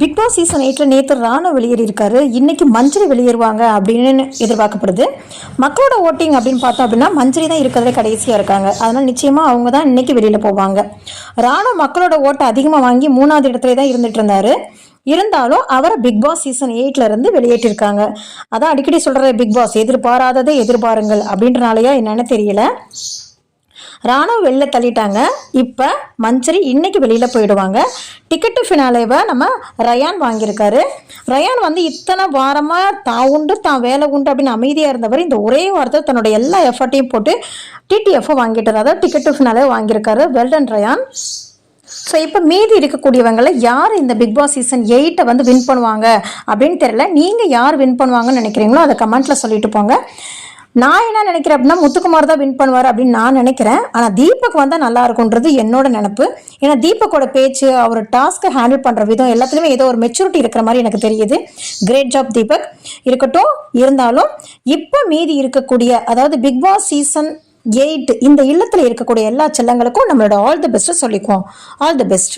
Big Boss season எயிட்டில் நேற்று ராணா வெளியேறியிருக்காரு இன்றைக்கி மஞ்சரி வெளியேறுவாங்க அப்படின்னு எதிர்பார்க்கப்படுது. மக்களோட ஓட்டிங் அப்படின்னு பார்த்தோம் அப்படின்னா மஞ்சரி தான் இருக்கிறதே கடைசியாக இருக்காங்க. அதனால் நிச்சயமாக அவங்க தான் இன்றைக்கி வெளியில் போவாங்க. ராணா மக்களோட ஓட்டை அதிகமாக வாங்கி மூணாவது இடத்துல தான் இருந்துகிட்டு இருந்தார். இருந்தாலும் அவரை பிக் பாஸ் சீசன் எயிட்ல இருந்து வெளியேற்றிருக்காங்க அதான் அடிக்கடி சொல்கிற பிக் பாஸ் எதிர்பாராததை எதிர்பாருங்கள் அப்படின்றனாலயா என்னன்னு தெரியல. ராணுவ வெளில தள்ளிட்டாங்க. இப்போ மஞ்சரி இன்னைக்கு வெளியில் போயிடுவாங்க. டிக்கெட்டு ஃபினாலேவை நம்ம ரயான் வாங்கியிருக்காரு. ரயான் வந்து இத்தனை வாரமாக தான் உண்டு தான் வேலை உண்டு அப்படின்னு அமைதியாக இருந்தவர் இந்த ஒரே வாரத்தில் தன்னோட எல்லா எஃபர்ட்டையும் போட்டு டிடிஎஃப்பை வாங்கிட்டார். அதாவது டிக்கெட்டு ஃபினாலே வாங்கியிருக்காரு வெல்டன் ரயான். ஸோ இப்போ மீதி இருக்கக்கூடியவங்களை யார் இந்த பிக் பாஸ் சீசன் எயிட்டை வந்து வின் பண்ணுவாங்க அப்படின்னு தெரியல. நீங்கள் யார் வின் பண்ணுவாங்கன்னு நினைக்கிறீங்களோ அதை கமெண்ட்டில் சொல்லிட்டு போங்க. நான் என்ன நினைக்கிறேன் அப்படின்னா முத்துக்குமார் தான் வின் பண்ணுவார் அப்படின்னு நான் நினைக்கிறேன். ஆனால் தீபக் வந்தால் நல்லா இருக்கும்ன்றது என்னோட நினப்பு. ஏன்னா தீபக்கோட பேச்சு அவர் டாஸ்க்கை ஹேண்டில் பண்ணுற விதம் எல்லாத்துலேயுமே ஏதோ ஒரு மெச்சூரிட்டி இருக்கிற மாதிரி எனக்கு தெரியுது. Great job Deepak. இருக்கட்டும் இருந்தாலும் இப்போ மீதி இருக்கக்கூடிய அதாவது பிக் பாஸ் சீசன் எயிட் இந்த இல்லத்தில் இருக்கக்கூடிய எல்லா செல்லங்களுக்கும் நம்மளோட all the best சொல்லிக்குவோம். All the best